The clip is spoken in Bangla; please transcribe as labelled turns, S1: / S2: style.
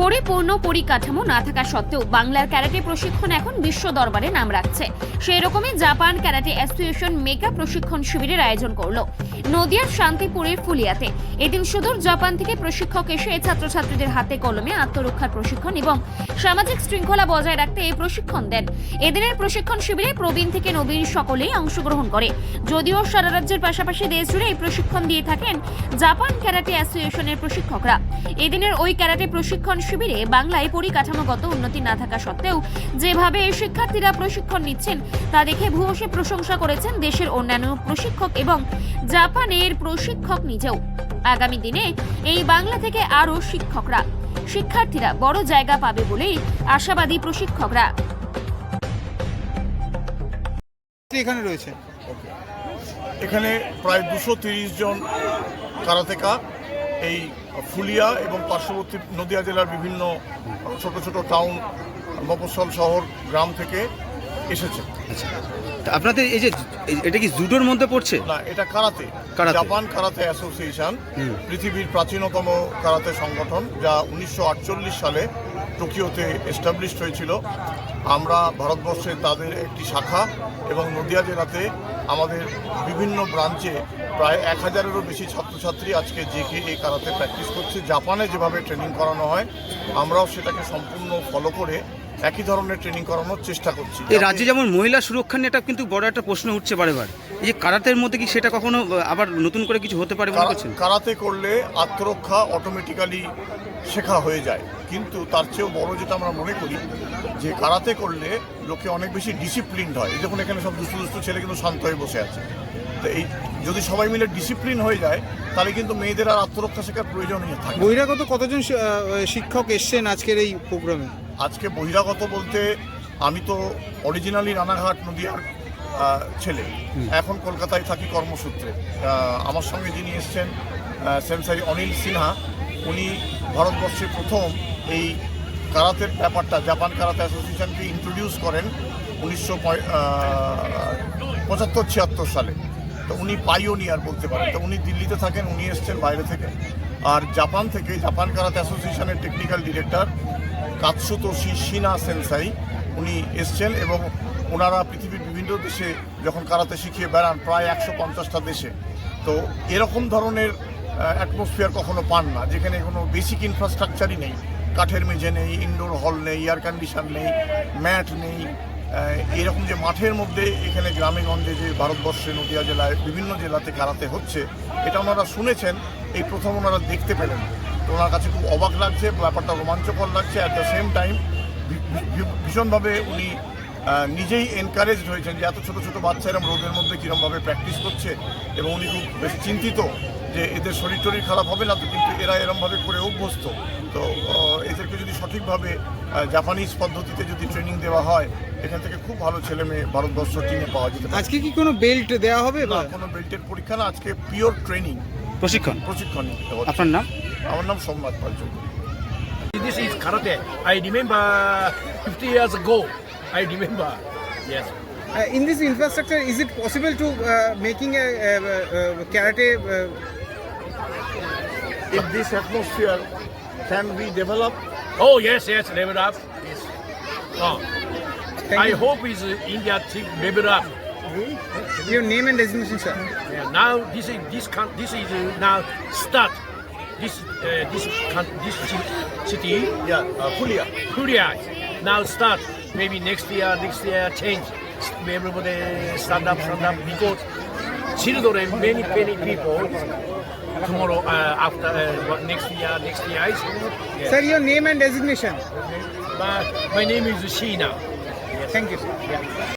S1: পরিপূর্ণ পরিকাঠামো না থাকা সত্ত্বেও বাংলার ক্যারাটে প্রশিক্ষণ এখন বিশ্ব দরবারে নাম রাখছে। সেই রকমই জাপান ক্যারাটে অ্যাসোসিয়েশন মেগা প্রশিক্ষণ শিবিরের আয়োজন করল। নদিয়ার শান্তিপুরের ফুলিয়াতে। এদিন সুদূর জাপান থেকে প্রশিক্ষক এসে ছাত্রছাত্রীদের হাতে কলমে আত্মরক্ষার প্রশিক্ষণ এবং সামাজিক শৃঙ্খলা বজায় রাখতে এই প্রশিক্ষণ দেন। এদিনের প্রশিক্ষণ শিবিরে প্রবীণ থেকে নবীন সকলেই অংশগ্রহণ করে। যদিও সারা রাজ্যের পাশাপাশি দেশ জুড়ে এই প্রশিক্ষণ দিয়ে থাকেন জাপান ক্যারাটে অ্যাসোসিয়েশনের প্রশিক্ষকরা। এদিনের ওই ক্যারাটে প্রশিক্ষণ শিবিরে বাংলায় পরিকাঠামোগত উন্নতি না থাকা সত্ত্বেও যেভাবে শিক্ষার্থীরা প্রশিক্ষণ নিচ্ছেন, তা দেখে ভূয়সী প্রশংসা করেছেন দেশের অন্যান্য প্রশিক্ষক এবং জাপানের প্রশিক্ষক নিজেও। আগামী দিনে এই বাংলা থেকে আরও শিক্ষকরা, শিক্ষার্থীরা বড় জায়গা পাবে বলেই আশাবাদী প্রশিক্ষকরা।
S2: এখানে রয়েছে?
S3: এখানে প্রায় দুশো তিরিশ জন কারাতেকা এই ফুলিয়া এবং পার্শ্ববর্তী নদিয়া জেলার বিভিন্ন ছোট ছোট টাউন মফস্বল শহর গ্রাম থেকে এসেছে।
S2: তা আপনাদের এই যে এটা কি জুডোর মধ্যে পড়ছে?
S3: না এটা karate.
S2: Karate.
S3: Japan karate association পৃথিবীর প্রাচীনতম কারাতে সংগঠন যা উনিশশো আটচল্লিশ সালে টোকিওতে এস্টাবলিশড হয়েছিল। আমরা ভারতবর্ষে তাদের একটি শাখা এবং নদিয়া জেলাতে আমাদের বিভিন্ন ব্রাঞ্চে প্রায় এক হাজারেরও বেশি ছাত্রছাত্রী আজকে জেকে এই কারাতে প্র্যাকটিস করছে। জাপানে যেভাবে ট্রেনিং করানো হয় আমরাও সেটাকে সম্পূর্ণ ফলো করে একই ধরনের ট্রেনিং করানোর চেষ্টা করছি।
S2: এই রাজ্যে যেমন মহিলা সুরক্ষা নিয়ে এটা কিন্তু বড় একটা প্রশ্ন উঠছে বারেবার। এই যে কারাতের মধ্যে কি সেটা কখনো আবার নতুন করে কিছু হতে পারে মনে করছেন?
S3: কারাতে করলে আত্মরক্ষা অটোমেটিক্যালি শেখা হয়ে যায়। কিন্তু তার চেয়েও বড় যেটা আমরা মনে করি যে কারাতে করলে লোকে অনেক বেশি ডিসিপ্লিনড হয়। এই যখন এখানে সব দুষ্টু দুষ্টু ছেলে কিন্তু শান্ত হয়ে বসে আছে। তো এই যদি সবাই মিলে ডিসিপ্লিন হয়ে যায় তাহলে কিন্তু মেয়েদের আর আত্মরক্ষা শেখার প্রয়োজনই থাকে।
S4: বহিরাগত কতজন শিক্ষক এসছেন আজকের এই প্রোগ্রামে?
S3: আজকে বহিরাগত বলতে আমি তো অরিজিনালি রানাঘাট নদীয়ার ছেলে। এখন কলকাতায় থাকি কর্মসূত্রে। আমার সঙ্গে যিনি এসছেন আহ, সেন্সাই অনিল সিনহা উনি ভারতবর্ষে প্রথম এই কারাতের ব্যাপারটা, জাপান কারাতে অ্যাসোসিয়েশনকে ইন্ট্রোডিউস করেন উনিশশো পঁচাত্তর, ছিয়াত্তর সালে। তো উনি পাইওনিয়ার বলতে পারেন। তো উনি দিল্লিতে থাকেন, উনি এসছেন বাইরে থেকে। আর জাপান থেকে জাপান কারাতে অ্যাসোসিয়েশনের technical director Katsutoshi Shina sensei, উনি এসছেন এবং ওনারা পৃথিবীর বিভিন্ন দেশে যখন কারাতে শিখিয়ে বেড়ান, প্রায় একশো পঞ্চাশটা দেশে। তো এরকম ধরনের অ্যাটমসফিয়ার কখনো পান না, যেখানে কোনো বেসিক ইনফ্রাস্ট্রাকচারই নেই। কাঠের মেঝে নেই ইনডোর হল নেই এয়ার কন্ডিশন নেই ম্যাট নেই। এরকম যে মাঠের মধ্যে এখানে গ্রামে গঞ্জে যে ভারতবর্ষে, নদীয়া জেলায় বিভিন্ন জেলাতে কারাতে হচ্ছে, এটা ওনারা শুনেছেন, এই প্রথম ওনারা দেখতে পেলেন। তো ওনার কাছে খুব অবাক লাগছে, ব্যাপারটা রোমাঞ্চকর লাগছে। অ্যাট দ্য সেম টাইম ভীষণভাবে উনি নিজেই এনকারেজড হয়েছেন যে এত ছোটো ছোটো বাচ্চা এরম রোগের মধ্যে কীরমভাবে প্র্যাকটিস করছে এবং উনি খুব বেশ চিন্তিত যে এদের শরীর টরীর খারাপ হবে না তো কিন্তু এরা এরমভাবে করে অভ্যস্ত। তো এদেরকে যদি সঠিকভাবে জাপানিজ পদ্ধতিতে যদি ট্রেনিং দেওয়া হয় এখান থেকে খুব ভালো ছেলে মেয়ে ভারতবর্ষ টিমে পাওয়া যেতে
S4: আজকে কি কোনো বেল্ট দেওয়া হবে
S3: না
S4: বা
S3: কোনো বেল্টের পরীক্ষা না আজকে পিওর ট্রেনিং
S2: প্রশিক্ষণ?
S3: প্রশিক্ষণ
S2: আপনার নাম?
S3: আমার নাম সোমনাথ পাল Chowdhury.
S5: This is karate. I remember 50 years ago. I remember. Yes.
S4: Uh, in this infrastructure is it possible to uh, making a, uh, uh, karate uh,
S3: if this atmosphere can be developed
S5: Oh yes, yes. Level up. Yes. Oh,
S4: thank
S5: I
S4: you.
S5: hope is uh, India team level up.
S4: your name and designation sir
S5: Yeah, now this is this con- this is uh, now start. This uh, this con- this city
S3: yeah uh, Fulia
S5: Korea now start. Maybe next year next year change. maybe Everybody stand up stand up because children many many people tomorrow uh, after uh, what, next year next year. Yeah.
S4: sir your name and designation
S5: My, my name is Sheena.
S4: thank you sir